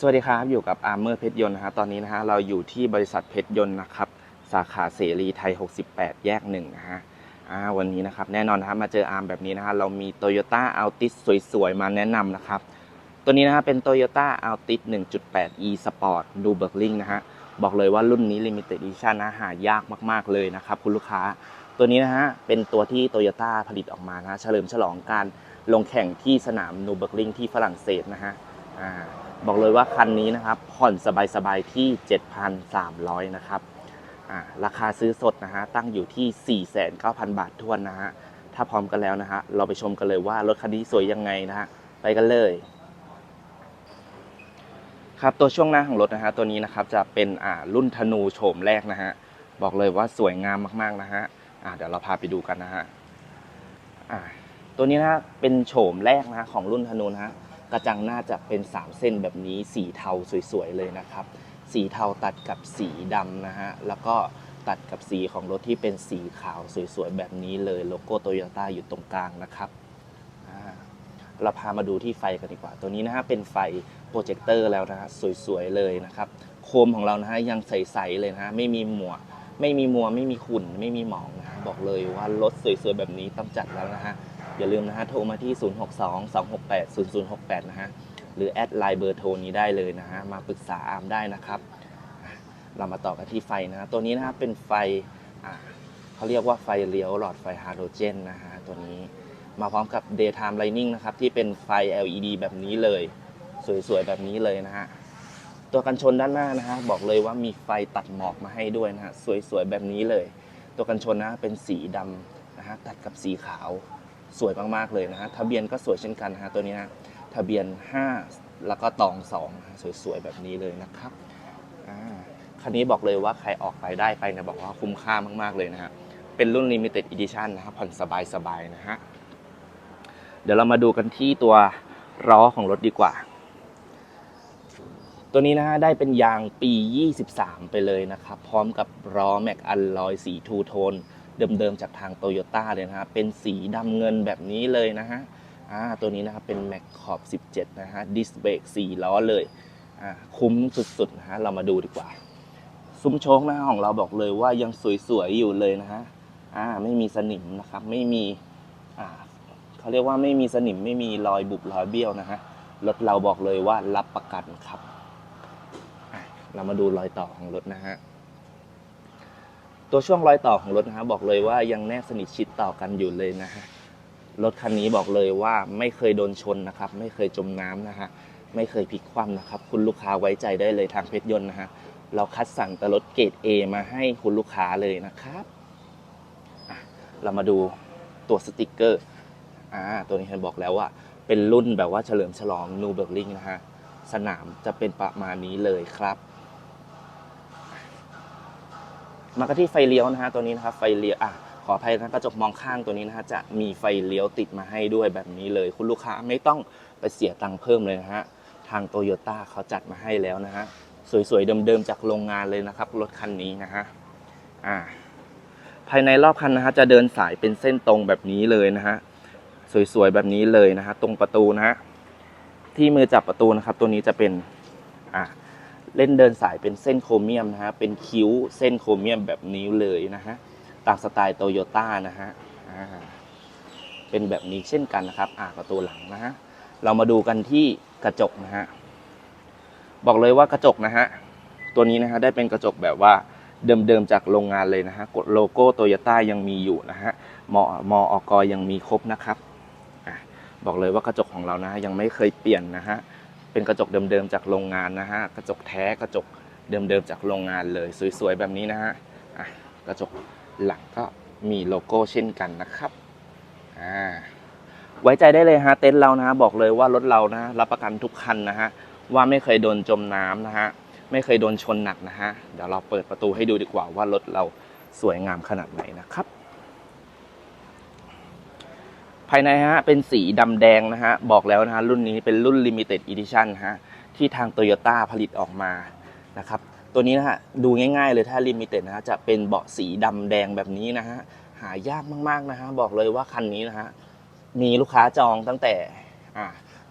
สวัสดีครับ อยู่กับอาร์เมอร์เพชรยนต์นะฮะตอนนี้นะฮะเราอยู่ที่บริษัทเพชรยนต์นะครับสาขาเสรีไทย 68 แยกหนึ่งนะฮะวันนี้นะครับแน่นอนนะครับมาเจออาร์มแบบนี้นะฮะเรามี Toyota Altis สวยๆ มาแนะนำนะครับ ตัวนี้นะฮะเป็น Toyota Altis 1.8 e Sport New b e r l i n g นะฮะบอกเลยว่ารุ่นนี้ Limited Edition นะหายากมากๆเลยนะครับคุณลูกค้าตัวนี้นะฮะเป็นตัวที่ Toyota ผลิตออกมานะะเฉลิมฉลองการลงแข่งที่สนาม New b e r l i n g ที่ฝรั่งเศสนะฮะอ่า บอกเลยว่าคันนี้นะครับผ่อนสบายๆที่ 7,300 นะครับราคาซื้อสดนะฮะตั้งอยู่ที่ 49,000 บาททวนนะฮะถ้าพร้อมกันแล้วนะฮะเราไปชมกันเลยว่ารถคันนี้สวยยังไงนะฮะไปกันเลยครับตัวช่วงหน้าของรถนะฮะตัวนี้นะครับจะเป็นอ่ารุ่นธนูโฉมแรกนะฮะบอกเลยว่าสวยงามมากๆนะฮะอ่าเดี๋ยวเราพาไปดูกันนะฮะอ่าตัวนี้นะเป็นโฉมแรกนะฮะของรุ่นธนูนะฮะ กระจังหน้าจะเป็น 3 เส้นแบบนี้สีเทาสวยๆเลยนะครับ สีเทาตัดกับสีดำนะฮะ แล้วก็ตัดกับสีของรถที่เป็นสีขาวสวยๆแบบนี้เลยโลโก้โตโยต้าอยู่ตรงกลางนะครับเราพามาดูที่ไฟกันดีกว่า ตัวนี้นะฮะเป็นไฟโปรเจคเตอร์แล้วนะฮะสวยๆเลยนะครับ โคมของเรานะฮะยังใสๆเลยนะฮะไม่มีหมวไม่มีมัวไม่มีขุ่นไม่มีหมองนะฮะบอกเลยว่ารถสวยๆแบบนี้ต้องจัดแล้วนะฮะ อย่าลืมนะฮะโทรมาที่ 062 268 0068 นะฮะ หรือแอดไลน์เบอร์โทรนี้ได้เลยนะฮะ มาปรึกษาอาร์มได้นะครับ เรามาต่อกันที่ไฟนะฮะ ตัวนี้นะฮะเป็นไฟเขาเรียกว่าไฟเลี้ยวหลอดไฟฮาโดรเจนนะฮะ ตัวนี้มาพร้อมกับ daytime lighting นะครับ ที่เป็นไฟ LED แบบนี้เลย สวยๆ แบบนี้เลยนะฮะ ตัวกันชนด้านหน้านะฮะ บอกเลยว่ามีไฟตัดหมอกมาให้ด้วยนะฮะ สวยๆ แบบนี้เลย ตัวกันชนนะเป็นสีดำนะฮะ ตัดกับสีขาว สวยมากๆเลยนะฮะทะเบียนก็สวยเช่นกันนะฮะตัวนี้นะทะเบียน 5 แล้วก็ตอง2นะฮะสวยๆแบบนี้เลยนะครับคันนี้บอกเลยว่าใครออกไปได้ไปเนี่ยบอกว่าคุ้มค่ามากๆเลยนะฮะเป็นรุ่น Limited Edition นะครับผ่อนสบายๆนะฮะเดี๋ยวเรามาดูกันที่ตัวล้อของรถดีกว่า ตัวนี้นะฮะได้เป็นยางปี 23 ไปเลยนะครับ พร้อมกับล้อแม็กอัลลอยสีทูโทน เดิมๆจากทางโตโยต้าเลยนะฮะเป็นสีดำเงินแบบนี้เลยนะฮะอ่าตัวนี้นะครับเป็นแม็กขอบ17 นะฮะดิสเบรก4ล้อเลยอ่าคุ้มสุดๆนะฮะเรามาดูดีกว่า ซุ้มโชคหน้าของเราบอกเลยว่ายังสวยๆอยู่เลยนะฮะอ่าไม่มีสนิมนะครับไม่มีอ่าเขาเรียกว่าไม่มีสนิมไม่มีรอยบุบรอยเบี้ยวนะฮะรถเราบอกเลยว่ารับประกันครับเรามาดูรอยต่อของรถนะฮะ ตัวช่วงรอยต่อของรถนะฮะบอกเลยว่ายังแนบสนิทชิดต่อกันอยู่เลยนะฮะรถคันนี้บอกเลยว่าไม่เคยโดนชนนะครับ ไม่เคยจมน้ำนะฮะไม่เคยพลิกคว่ำนะครับ คุณลูกค้าไว้ใจได้เลยทางเพชรยนต์นะฮะเราคัดสรรแต่รถเกรด A มาให้คุณลูกค้าเลยนะครับเรามาดูตัวสติกเกอร์อ่าตัวนี้เห็นบอกแล้วว่า เป็นรุ่นแบบว่าเฉลิมฉลองนูเบอร์ลิงนะฮะสนามจะเป็นประมาณนี้เลยครับ มากันที่ไฟเลี้ยวนะฮะตัวนี้นะครับไฟเลี้ยวอะขออภัยนะกระจกมองข้างตัวนี้นะฮะจะมีไฟเลี้ยวติดมาให้ด้วยแบบนี้เลย คุณลูกค้าไม่ต้องไปเสียตังค์เพิ่มเลยนะฮะทางโตโยต้าเขาจัดมาให้แล้วนะฮะสวยๆเดิมๆจากโรงงานเลยนะครับรถคันนี้นะฮะอ่าภายในรอบคันนะฮะจะเดินสายเป็นเส้นตรงแบบนี้เลยนะฮะสวยๆแบบนี้เลยนะฮะตรงประตูนะฮะที่มือจับประตูนะครับ ตัวนี้จะเป็นอ่า เล่นเดินสายเป็นเส้นโครเมียมนะฮะ เป็นคิ้วเส้นโครเมียมแบบนี้เลยนะฮะ ตามสไตล์โตโยต้านะฮะเป็นแบบนี้เช่นกันนะครับอ่าประตูหลังนะฮะ เรามาดูกันที่กระจกนะฮะ บอกเลยว่ากระจกนะฮะ ตัวนี้นะฮะได้เป็นกระจกแบบว่าเดิมๆจากโรงงานเลยนะฮะ กดโลโก้โตโยต้ายังมีอยู่นะฮะ มอมออกยังมีครบนะครับอะบอกเลยว่ากระจกของเรานะฮะยังไม่เคยเปลี่ยนนะฮะ เป็นกระจกเดิมๆจากโรงงานนะฮะกระจกแท้กระจกเดิมๆจากโรงงานเลย สวยๆแบบนี้นะฮะอะกระจกหลังก็มีโลโก้เช่นกันนะครับอ่าไว้ใจได้เลยฮะเต็นท์เรานะฮะบอกเลยว่ารถเรานะรับประกันทุกคันนะฮะว่าไม่เคยโดนจมน้ำนะฮะไม่เคยโดนชนหนักนะฮะเดี๋ยวเราเปิดประตูให้ดูดีกว่าว่ารถเราสวยงามขนาดไหนนะครับ ภายในฮะเป็นสีดำแดงนะฮะบอกแล้วนะฮะรุ่นนี้เป็นรุ่น Limited Edition ฮะที่ทาง Toyota ผลิตออกมานะครับตัวนี้นะฮะดูง่ายๆเลยถ้า Limited นะฮะจะเป็นเบาะสีดำแดงแบบนี้นะฮะหายากมากๆนะฮะบอกเลยว่าคันนี้นะฮะมีลูกค้าจองตั้งแต่อ่า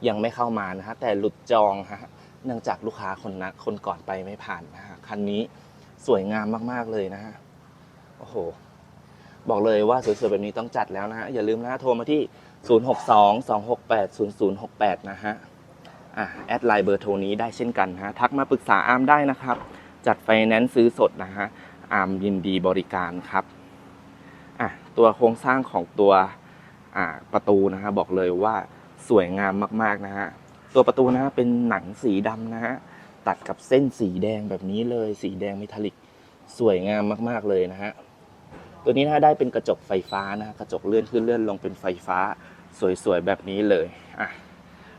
ยังไม่เข้ามานะฮะแต่หลุดจองฮะเนื่องจากลูกค้าคนนัดคนก่อนไปไม่ผ่านนะฮะคันนี้สวยงามมากๆเลยนะฮะโอ้โห บอกเลยว่าสวยๆแบบนี้ต้องจัดแล้วนะฮะอย่าลืมนะโทรมาที่ 062-268-0068 นะฮะอะแอดไลน์เบอร์โทรนี้ได้เช่นกันฮะทักมาปรึกษาอาร์มได้นะครับ จัดไฟแนนซ์ซื้อสดนะฮะอาร์มยินดีบริการครับอะตัวโครงสร้างของตัวอ่าประตูนะฮะบอกเลยว่าสวยงามมากๆนะฮะตัวประตูนะฮะเป็นหนังสีดำนะฮะตัดกับเส้นสีแดงแบบนี้เลยสีแดงเมทัลลิกสวยงามมากๆเลยนะฮะ ตัวนี้นะได้เป็นกระจกไฟฟ้านะกระจกเลื่อนขึ้นเลื่อนลงเป็นไฟฟ้าสวยๆแบบนี้เลยอะ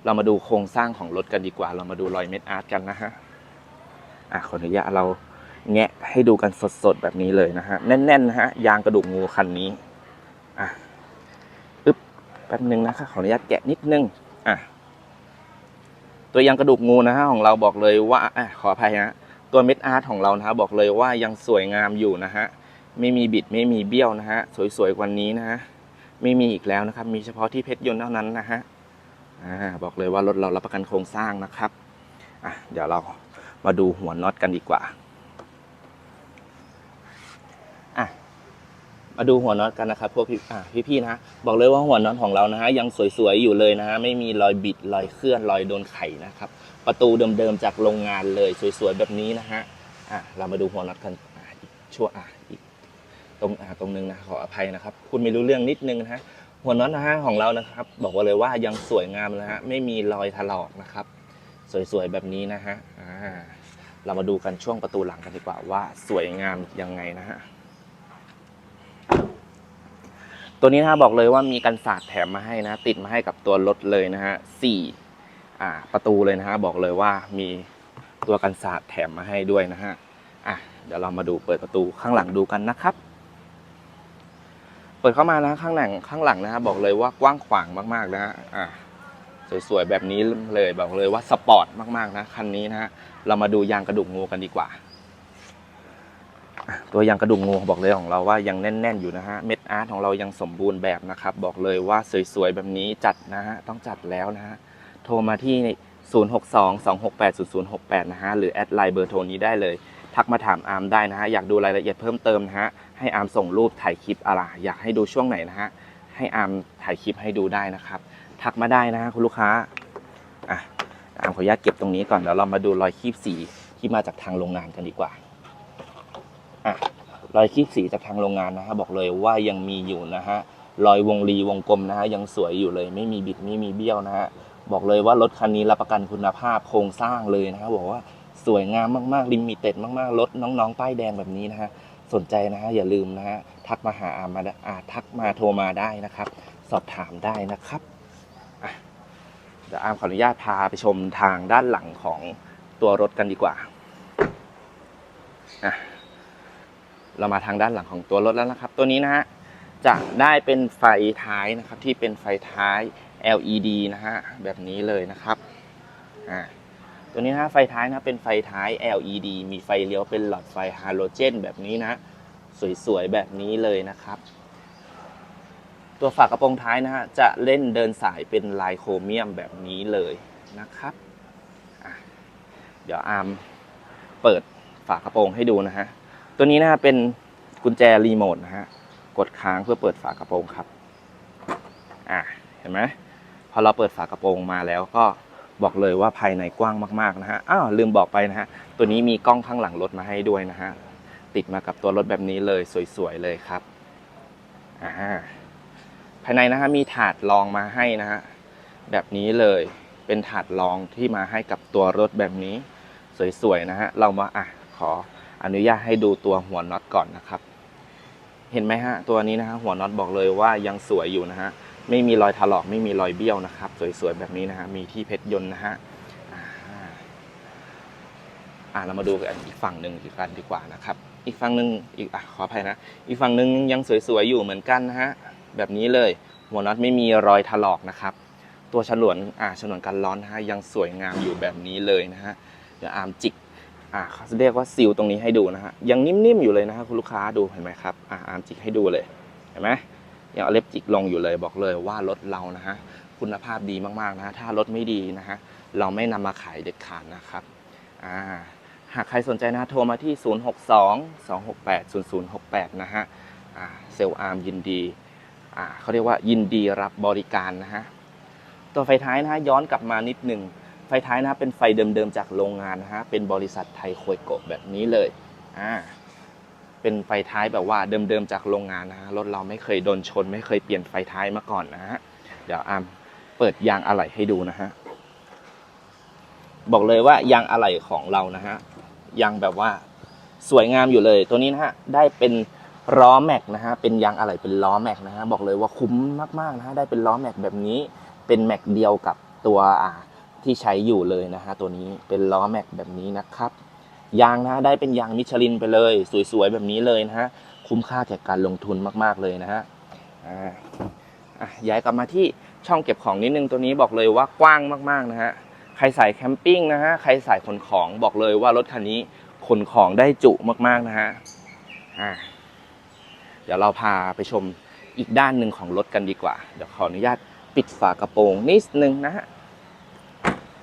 เรามาดูโครงสร้างของรถกันดีกว่า เรามาดูรอยเม็ดอาร์ตกันนะฮะอะขออนุญาตเราแงะให้ดูกันสดๆแบบนี้เลยนะฮะแน่นๆนะฮะยางกระดูกงูคันนี้อะปึ๊บแป๊บนึงนะคะขออนุญาตแกะนิดนึงอะตัวยางกระดูกงูนะฮะของเราบอกเลยว่าอะขออภัยฮะตัวเม็ดอาร์ตของเรานะฮะบอกเลยว่ายังสวยงามอยู่นะฮะ ไม่มีบิดไม่มีเบี้ยวนะฮะ สวยๆกว่านี้นะฮะ ไม่มีอีกแล้วนะครับ มีเฉพาะที่เพชรยนต์เท่านั้นนะฮะอ่าบอกเลยว่ารถเรารับประกันโครงสร้างนะครับอะเดี๋ยวเรามาดูหัวน็อตกันดีกว่าอะมาดูหัวน็อตกันนะครับพวกพี่อะพี่ๆนะบอกเลยว่าหัวน็อตของเรานะฮะยังสวยๆอยู่เลยนะฮะไม่มีรอยบิดรอยเคลื่อนรอยโดนไขนะครับ ประตูเดิมๆจากโรงงานเลยสวยๆแบบนี้นะฮะอะเรามาดูหัวน็อตกันอะอีกชั่วอะอีก ตรงอ่าตรงนึงนะขออภัยนะครับคุณไม่รู้เรื่องนิดนึงนะฮะหัวน็อตนะฮะของเรานะครับ บอกว่าเลยว่ายังสวยงามนะฮะไม่มีรอยถลอกนะครับ สวยๆแบบนี้นะฮะอ่าเรามาดูกันช่วงประตูหลังกันดีกว่าว่าสวยงามยังไงนะฮะตัวนี้นะบอกเลยว่ามีกันศาสตร์แถมมาให้นะ ติดมาให้กับตัวรถเลยนะฮะสี่อ่าประตูเลยนะฮะบอกเลยว่ามีตัวกันศาสตร์แถมมาให้ด้วยนะฮะอะเดี๋ยวเรามาดูเปิดประตูข้างหลังดูกันนะครับ เปิดเข้ามานะข้างหลังข้างหลังนะฮะบอกเลยว่ากว้างขวางมากๆนะฮะอ่าสวยๆแบบนี้เลยบอกเลยว่าสปอร์ตมากๆนะคันนี้นะฮะเรามาดูยางกระดูกงูกันดีกว่า ตัวยางกระดูกงูบอกเลยของเราว่ายังแน่น ๆ อยู่นะฮะเม็ดอาร์ตของเรายังสมบูรณ์แบบนะครับ บอกเลยว่าสวยๆแบบนี้จัดนะฮะต้องจัดแล้วนะฮะโทรมาที่ 0622680068 นะฮะหรือแอดไลน์เบอร์โทรนี้ได้เลย ทักมาถามอาร์มได้นะฮะอยากดูรายละเอียดเพิ่มเติมนะฮะ ให้อาร์มส่งรูปถ่ายคลิปอะไรอยากให้ดูช่วงไหนนะฮะให้อาร์มถ่ายคลิปให้ดูได้นะครับ ทักมาได้นะฮะคุณลูกค้าอะอาร์มขออนุญาตเก็บตรงนี้ก่อนเดี๋ยวเรามาดูรอยคีบสีที่มาจากทางโรงงานกันดีกว่าอะรอยคีบสีจากทางโรงงานนะฮะบอกเลยว่ายังมีอยู่นะฮะรอยวงรีวงกลมนะฮะยังสวยอยู่เลย ไม่มีบิดไม่มีเบี้ยวนะฮะบอกเลยว่ารถคันนี้รับประกันคุณภาพโครงสร้างเลยนะฮะบอกว่าสวยงามมากๆลิมิเต็ดมากๆรถน้องๆป้ายแดงแบบนี้นะฮะ สนใจนะฮะอย่าลืมนะฮะทักมาหาอาร์มาด้อ่าทักมาโทรมาได้นะครับ สอบถามได้นะครับอะเดี๋ยวอาร์มขออนุญาตพาไปชมทางด้านหลังของตัวรถกันดีกว่าอะเรามาทางด้านหลังของตัวรถแล้วนะครับ ตัวนี้นะฮะจะได้เป็นไฟท้ายนะครับที่เป็นไฟท้าย LED นะฮะแบบนี้เลยนะครับอ่า ตัวนี้นะไฟท้ายนะเป็นไฟท้าย LED มีไฟเลี้ยวเป็นหลอดไฟฮาโลเจนแบบนี้นะ สวยๆ แบบนี้เลยนะครับ ตัวฝากระโปรงท้ายนะฮะจะเล่นเดินสายเป็นลายโครเมียมแบบนี้เลยนะครับ เดี๋ยวอาร์มเปิดฝากระโปรงให้ดูนะฮะ ตัวนี้นะฮะเป็นกุญแจรีโมทนะฮะ กดค้างเพื่อเปิดฝากระโปรงครับ อะเห็นไหม พอเราเปิดฝากระโปรงมาแล้วก็ บอกเลยว่าภายในกว้างมากๆนะฮะอ้าวลืมบอกไปนะฮะตัวนี้มีกล้องข้างหลังรถมาให้ด้วยนะฮะติดมากับตัวรถแบบนี้เลยสวยๆเลยครับอ่าภายในนะฮะมีถาดรองมาให้นะฮะแบบนี้เลยเป็นถาดรองที่มาให้กับตัวรถแบบนี้สวยๆนะฮะเรามาอะขออนุญาตให้ดูตัวหัวน็อตก่อนนะครับ เห็นไหมฮะตัวนี้นะฮะหัวน็อตบอกเลยว่ายังสวยอยู่นะฮะ ไม่มีรอยถลอกไม่มีรอยเบี้ยวนะครับ สวยๆแบบนี้นะฮะมีที่เพชรยนต์นะฮะอ่าเรามาดูกันอีกฝั่งหนึ่งอีกกันดีกว่านะครับ อีกฝั่งหนึ่งอีกอะขออภัยนะ อีกฝั่งหนึ่งยังสวยๆอยู่เหมือนกันนะฮะแบบนี้เลยหัวน็อตไม่มีรอยถลอกนะครับ ตัวฉลวนอ่าฉลวนกันร้อนนะฮะยังสวยงามอยู่แบบนี้เลยนะฮะเดี๋ยวอาร์มจิกอ่าเขาเรียกว่าซิลตรงนี้ให้ดูนะฮะยังนิ่มๆอยู่เลยนะฮะคุณลูกค้าดูเห็นไหมครับอ่าอาร์มจิกให้ดูเลยเห็นไหม ยังเอาเล็บจิกลงอยู่เลยบอกเลยว่ารถเรานะฮะคุณภาพดีมากๆนะฮะถ้ารถไม่ดีนะฮะเราไม่นำมาขายเด็ดขาดนะครับอ่าหากใครสนใจนะโทรมาที่ 062 268 0068 นะฮะเซลล์อาร์มยินดีเขาเรียกว่ายินดีรับบริการนะฮะ ตัวไฟท้ายนะฮะย้อนกลับมานิดหนึ่ง ไฟท้ายนะเป็นไฟเดิมๆจากโรงงานนะฮะ เป็นบริษัทไทยโคยโกะแบบนี้เลย อ่า เป็นไฟท้ายแบบว่าเดิมๆจากโรงงานนะฮะรถเราไม่เคยโดนชน ไม่เคยเปลี่ยนไฟท้ายมาก่อนนะฮะเดี๋ยวอามเปิดยางอะไหล่ให้ดูนะฮะบอกเลยว่ายางอะไหล่ของเรานะฮะยังแบบว่าสวยงามอยู่เลย ตัวนี้นะฮะได้เป็นล้อแม็กนะฮะเป็นยางอะไหล่เป็นล้อแม็กนะฮะบอกเลยว่าคุ้มมากๆนะฮะได้เป็นล้อแม็กแบบนี้ เป็นแม็กเดียวกับตัวอ่าที่ใช้อยู่เลยนะฮะตัวนี้เป็นล้อแม็กแบบนี้นะครับ ยางนะได้เป็นยางมิชลินไปเลย สวยๆแบบนี้เลยนะฮะคุ้มค่าแก่การลงทุนมากๆเลยนะฮะอะย้ายกลับมาที่ช่องเก็บของนิดนึงตัวนี้บอกเลยว่ากว้างมากๆนะฮะใครใส่แคมปิ้งนะฮะใครใส่ขนของบอกเลยว่ารถคันนี้ขนของได้จุมากๆนะฮะอ่าเดี๋ยวเราพาไปชมอีกด้านหนึ่งของรถกันดีกว่า เดี๋ยวขออนุญาตปิดฝากระโปรงนิดนึงนะฮะ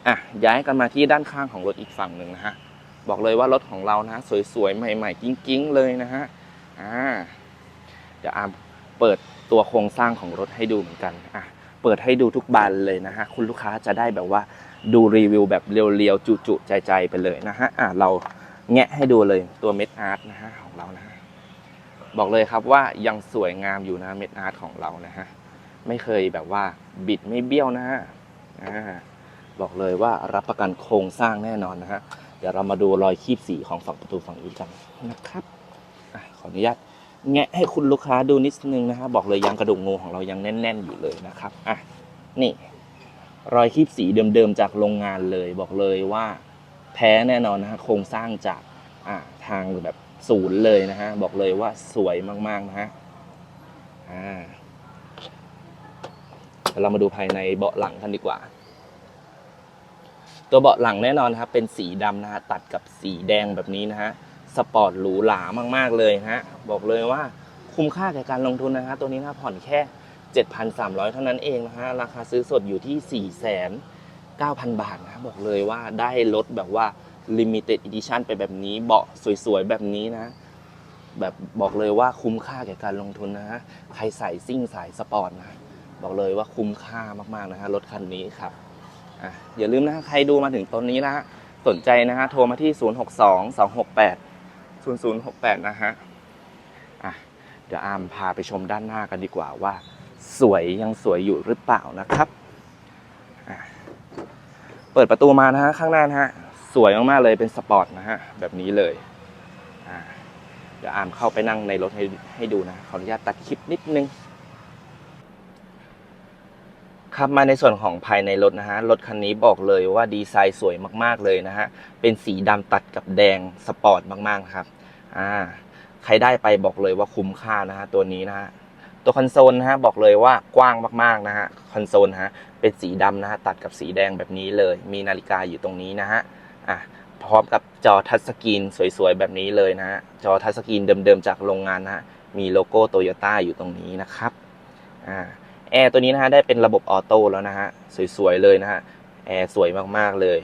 อะย้ายกันมาที่ด้านข้างของรถอีกฝั่งหนึ่งนะฮะ บอกเลยว่ารถของเรานะสวยๆ ใหม่ๆ กิ้งๆ เลยนะฮะอ่าเดี๋ยวอามเปิดตัวโครงสร้างของรถให้ดูเหมือนกันอะเปิดให้ดูทุกบานเลยนะฮะ คุณลูกค้าจะได้แบบว่าดูรีวิวแบบเรียวๆ จุๆ ใจๆ ไปเลยนะฮะอะเราแงะให้ดูเลยตัวเม็ดอาร์ตนะฮะของเรานะฮะบอกเลยครับว่ายังสวยงามอยู่นะเม็ดอาร์ตของเรานะฮะไม่เคยแบบว่าบิดไม่เบี้ยวนะฮะบอกเลยว่ารับประกันโครงสร้างแน่นอนนะฮะ เดี๋ยวเรามาดูรอยคีบสีของฝั่งประตูฝั่งนี้กันนะครับอะขออนุญาตแงะให้คุณลูกค้าดูนิดนึงนะฮะบอกเลยยางกระดูกงูของเรายังแน่น ๆ อยู่เลยนะครับอะนี่ รอยคีบสีเดิมๆจากโรงงานเลย บอกเลยว่าแท้แน่นอนนะฮะโครงสร้างจากอ่าทางแบบศูนย์เลยนะฮะบอกเลยว่าสวยมากๆนะฮะอ่าเดี๋ยวเรามาดูภายในเบาะหลังกันดีกว่า ตัวเบาะหลังแน่นอนครับ เป็นสีดำนะฮะตัดกับสีแดงแบบนี้นะฮะสปอร์ตหรูหรามาก ๆ เลยฮะบอกเลยว่าคุ้มค่าแก่การลงทุนนะฮะตัวนี้นะผ่อนแค่ 7,300 เท่านั้นเองนะฮะราคาซื้อสดอยู่ที่4,900 บาทนะบอกเลยว่าได้รถแบบว่า Limited Edition ไปแบบนี้เบาะสวยๆ แบบนี้นะ แบบบอกเลยว่าคุ้มค่าแก่การลงทุนนะฮะใครใส่ซิ่งสายสปอร์ตนะ บอกเลยว่าคุ้มค่ามากๆนะฮะรถคันนี้ครับ อย่าลืมนะใครดูมาถึงตอนนี้นะสนใจนะฮะโทรมาที่ 0 6 2 2 6 8 0 0 6 8 นะฮะอะเดี๋ยวอามพาไปชมด้านหน้ากันดีกว่าว่า สวยยังสวยอยู่หรือเปล่านะครับ เปิดประตูมานะฮะข้างหน้านะฮะสวยมากๆเลยเป็นสปอร์ตนะฮะแบบนี้เลยเดี๋ยวอามเข้าไปนั่งในรถให้ให้ดูนะขออนุญาตตัดคลิปนิดนึง ครับมาในส่วนของภายในรถนะฮะ รถคันนี้บอกเลยว่าดีไซน์สวยมากๆเลยนะฮะ เป็นสีดำตัดกับแดงสปอร์ตมากๆครับ อ่า ใครได้ไปบอกเลยว่าคุ้มค่านะฮะตัวนี้นะฮะ ตัวคอนโซลนะฮะบอกเลยว่ากว้างมากๆนะฮะ คอนโซลฮะ เป็นสีดำนะฮะตัดกับสีแดงแบบนี้เลย มีนาฬิกาอยู่ตรงนี้นะฮะ อะพร้อมกับจอทัชสกรีนสวยๆแบบนี้เลยนะฮะ จอทัชสกรีนเดิมๆจากโรงงานนะฮะ มีโลโก้โตโยต้าอยู่ตรงนี้นะครับ อ่า แอร์ตัวนี้นะฮะได้เป็นระบบออโต้แล้วนะฮะสวยๆเลยนะฮะแอร์สวยมากๆเลย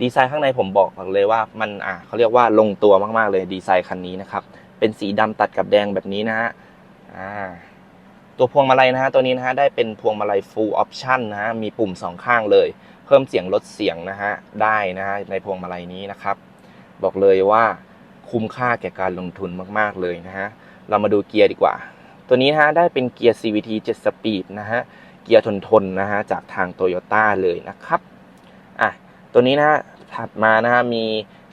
ดีไซน์ข้างในผมบอกเลยว่ามันอะเขาเรียกว่าลงตัวมากๆเลยดีไซน์คันนี้นะครับเป็นสีดำตัดกับแดงแบบนี้นะฮะอ่าตัวพวงมาลัยนะฮะตัวนี้นะฮะได้เป็นพวงมาลัย full option นะฮะมีปุ่มสองข้างเลย เพิ่มเสียงลดเสียงนะฮะได้นะฮะในพวงมาลัยนี้นะครับบอกเลยว่าคุ้มค่าแก่การลงทุนมากๆเลยนะฮะเรามาดูเกียร์ดีกว่า ตัวนี้นะฮะได้เป็นเกียร์ CVT 7 Speed นะฮะ เกียร์ทนทนนะฮะจากทางโตโยต้าเลยนะครับ อะ ตัวนี้นะฮะถัดมานะฮะมี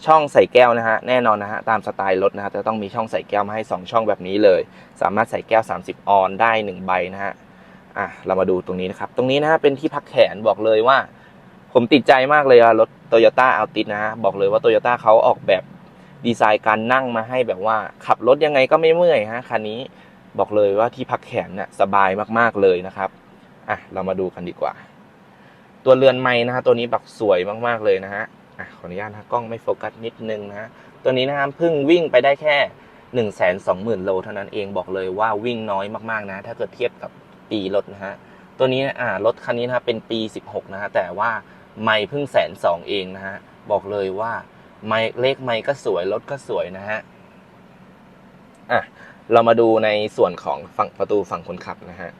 ช่องใส่แก้วนะฮะแน่นอนนะฮะตามสไตล์รถนะฮะจะต้องมีช่องใส่แก้วมาให้ 2 ช่องแบบนี้เลย สามารถใส่แก้ว 30 ออนได้ 1 ใบนะฮะอะเรามาดูตรงนี้นะครับ ตรงนี้นะฮะเป็นที่พักแขนบอกเลยว่า ผมติดใจมากเลยอะรถโตโยต้าอัลตินะฮะบอกเลยว่าโตโยต้าเขาออกแบบดีไซน์การนั่งมาให้แบบว่า ขับรถยังไงก็ไม่เมื่อยฮะคันนี้ บอกเลยว่าที่พักแขนเนี่ยสบายมากๆเลยนะครับอะเรามาดูกันดีกว่า ตัวเรือนไม้นะฮะตัวนี้บักสวยมากๆเลยนะฮะอะขออนุญาตนะกล้องไม่โฟกัสนิดนึงนะฮะตัวนี้นะฮะเพิ่งวิ่งไปได้แค่1นึ่งแสนสองหมื่นโลเท่านั้นเองบอกเลยว่าวิ่งน้อยมากๆนะ ถ้าเกิดเทียบกับปีรถนะฮะตัวนี้อ่ารถคันนี้นะเป็นปี 16 นะฮะแต่ว่าไม่เพิ่งแสนสองเองนะฮะบอกเลยว่าไม่เลขไม่ก็สวยรถก็สวยนะฮะอะ เรามาดูในส่วนของฝั่งประตูฝั่งคนขับนะฮะ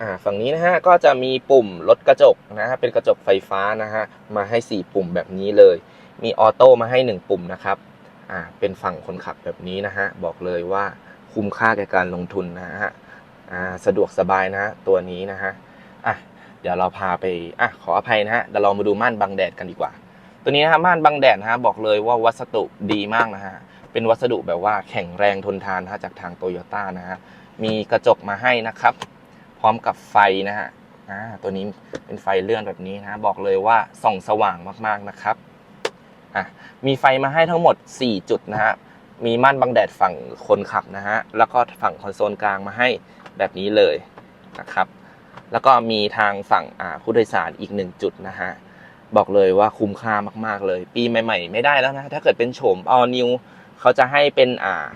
อ่าฝั่งนี้นะฮะก็จะมีปุ่มลดกระจกนะฮะเป็นกระจกไฟฟ้านะฮะมาให้ 4 ปุ่มแบบนี้เลย มีออโต้มาให้ 1 ปุ่มนะครับอ่าเป็นฝั่งคนขับแบบนี้นะฮะบอกเลยว่าคุ้มค่าแก่การลงทุนนะฮะอ่าสะดวกสบายนะฮะตัวนี้นะฮะอะเดี๋ยวเราพาไปอะขออภัยนะฮะเดี๋ยวเรามาดูม่านบังแดดกันดีกว่า ตัวนี้นะฮะม่านบังแดดนะฮะบอกเลยว่าวัสดุดีมากนะฮะ เป็นวัสดุแบบว่าแข็งแรงทนทานนะฮะจากทางโตโยต้านะฮะมีกระจกมาให้นะครับ พร้อมกับไฟนะฮะอ่าตัวนี้เป็นไฟเลื่อนแบบนี้นะฮะบอกเลยว่าส่องสว่างมากๆนะครับอะมีไฟมาให้ทั้งหมด 4 จุดนะฮะมีม่านบังแดดฝั่งคนขับนะฮะแล้วก็ฝั่งคอนโซลกลางมาให้แบบนี้เลยนะครับ แล้วก็มีทางฝั่งผู้โดยสารอีกหนึ่งจุดนะฮะบอกเลยว่าคุ้มค่ามาก ๆเลย ปีใหม่ ๆ ไม่ได้แล้วนะ ถ้าเกิดเป็นโฉม all new เขาจะให้เป็นอ่า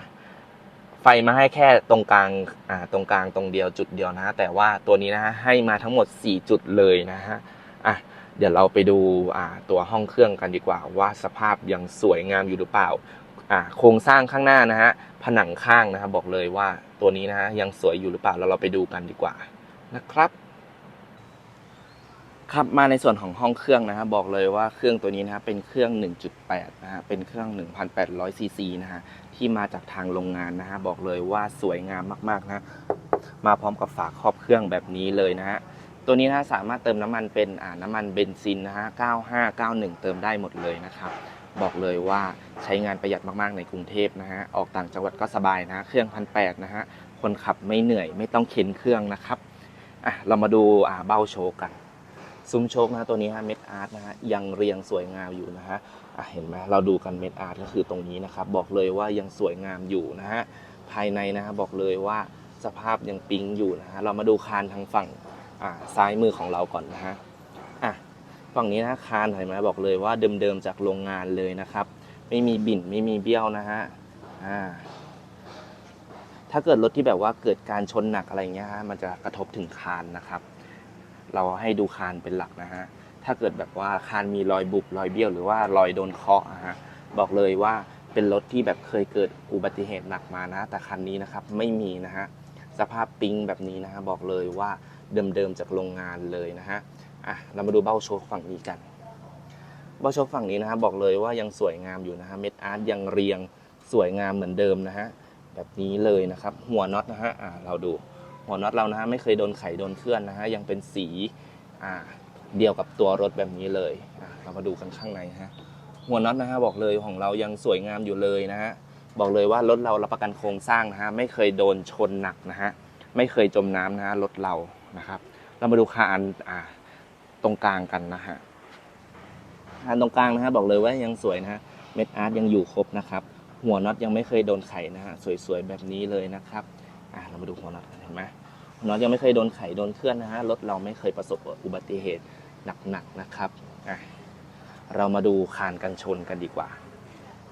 ไฟมาให้แค่ตรงกลางอ่าตรงกลางตรงเดียวจุดเดียวนะ แต่ว่าตัวนี้นะฮะให้มาทั้งหมด 4 จุดเลยนะฮะอะเดี๋ยวเราไปดูอ่าตัวห้องเครื่องกันดีกว่า ว่าสภาพยังสวยงามอยู่หรือเปล่าอ่าโครงสร้างข้างหน้านะฮะผนังข้างนะครับบอกเลยว่าตัวนี้นะฮะยังสวยอยู่หรือเปล่าแล้วเราไปดูกันดีกว่านะครับ ครับมาในส่วนของห้องเครื่องนะฮะบอกเลยว่าเครื่องตัวนี้นะฮะเป็นเครื่อง 1.8 นะฮะเป็นเครื่อง 1,800 ซีซีนะฮะที่มาจากทางโรงงานนะฮะบอกเลยว่าสวยงามมากๆนะมาพร้อมกับฝาครอบเครื่องแบบนี้เลยนะฮะตัวนี้นะสามารถเติมน้ำมันเป็นอ่าน้ำมันเบนซินนะฮะ 9591 เติมได้หมดเลยนะครับ บอกเลยว่าใช้งานประหยัดมากๆในกรุงเทพนะฮะ ออกต่างจังหวัดก็สบายนะ เครื่องพันแนะฮะ คนขับไม่เหนื่อยไม่ต้องเข็นเครื่องนะครับ อะเรามาดูอ่าเบ้าโชว์กัน ซุ้มโชคนะฮะตัวนี้ฮะเม็ดอาร์ตนะฮะยังเรียงสวยงามอยู่นะฮะเห็นไหมเราดูกันเม็ดอาร์ตก็คือตรงนี้นะครับบอกเลยว่ายังสวยงามอยู่นะฮะภายในนะฮะบอกเลยว่าสภาพยังปิ๊งอยู่นะฮะเรามาดูคานทางฝั่งซ้ายมือของเราก่อนนะฮะอะฝั่งนี้นะคานเห็นไหมบอกเลยว่าเดิมๆจากโรงงานเลยนะครับ ไม่มีบิ่นไม่มีเบี้ยวนะฮะอ่าถ้าเกิดรถที่แบบว่าเกิดการชนหนักอะไรเงี้ยฮะมันจะกระทบถึงคานนะครับ เราให้ดูคานเป็นหลักนะฮะ ถ้าเกิดแบบว่าคานมีรอยบุบรอยเบี้ยวหรือว่ารอยโดนเคาะอะฮะบอกเลยว่าเป็นรถที่แบบเคยเกิดอุบัติเหตุหนักมานะ แต่คันนี้นะครับไม่มีนะฮะสภาพปิ๊งแบบนี้นะฮะบอกเลยว่าเดิมๆจากโรงงานเลยนะฮะอะเรามาดูเบ้าโชคฝั่งนี้กัน เบ้าโชคฝั่งนี้นะฮะบอกเลยว่ายังสวยงามอยู่นะฮะเม็ดอาร์ตยังเรียงสวยงามเหมือนเดิมนะฮะแบบนี้เลยนะครับ หัวน็อตนะฮะอ่าเราดู หัวน็อตเรานะฮะไม่เคยโดนไขโดนเคลื่อนนะฮะยังเป็นสีเดียวกับตัวรถแบบนี้เลยเรามาดูกันข้างในฮะหัวน็อตนะฮะบอกเลยของเรายังสวยงามอยู่เลยนะฮะบอกเลยว่ารถเรารับประกันโครงสร้างนะฮะไม่เคยโดนชนหนักนะฮะไม่เคยจมน้ำนะฮะรถเรานะครับ เรามาดูคานอ่าตรงกลางกันนะฮะคานตรงกลางนะฮะบอกเลยว่ายังสวยนะฮะเม็ดอาร์ตยังอยู่ครบนะครับ หัวน็อตยังไม่เคยโดนไขนะฮะสวยๆแบบนี้เลยนะครับ อะเรามาดูหัวน็อตกันเห็นไหมหัวน็อตยังไม่เคยโดนไขโดนเคลื่อนนะฮะรถเราไม่เคยประสบอุบัติเหตุหนักๆนะครับอะเรามาดูคานกันชนกันดีกว่า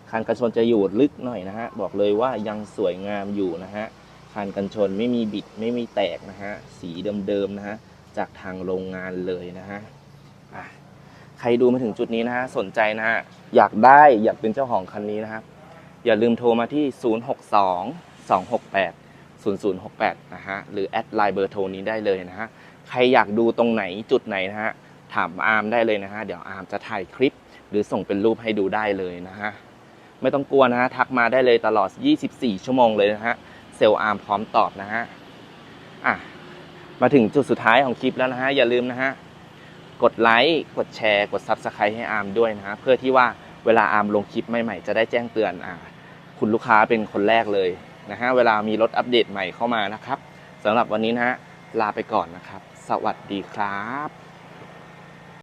คานกันชนจะอยู่ลึกหน่อยนะฮะบอกเลยว่ายังสวยงามอยู่นะฮะคานกันชนไม่มีบิดไม่มีแตกนะฮะสีเดิมๆนะฮะจากทางโรงงานเลยนะฮะอะใครดูมาถึงจุดนี้นะฮะสนใจนะฮะอยากได้อยากเป็นเจ้าของคันนี้นะครับอย่าลืมโทรมาที่ 062 268 0068 นะฮะ หรือแอดไลน์เบอร์โทรนี้ได้เลยนะฮะ ใครอยากดูตรงไหนจุดไหนนะฮะ ถามอาร์มได้เลยนะฮะ เดี๋ยวอาร์มจะถ่ายคลิป หรือส่งเป็นรูปให้ดูได้เลยนะฮะ ไม่ต้องกลัวนะฮะ ทักมาได้เลยตลอด 24 ชั่วโมงเลยนะฮะ เซลล์อาร์มพร้อมตอบนะฮะ อะ มาถึงจุดสุดท้ายของคลิปแล้วนะฮะ อย่าลืมนะฮะ กดไลค์ กดแชร์ กด Subscribe ให้อาร์มด้วยนะฮะ เพื่อที่ว่าเวลาอาร์มลงคลิปใหม่ๆ จะได้แจ้งเตือนอ่าคุณลูกค้าเป็นคนแรกเลย นะฮะเวลามีรถอัปเดตใหม่เข้ามานะครับสำหรับวันนี้นะฮะลาไปก่อนนะครับ สวัสดีครับ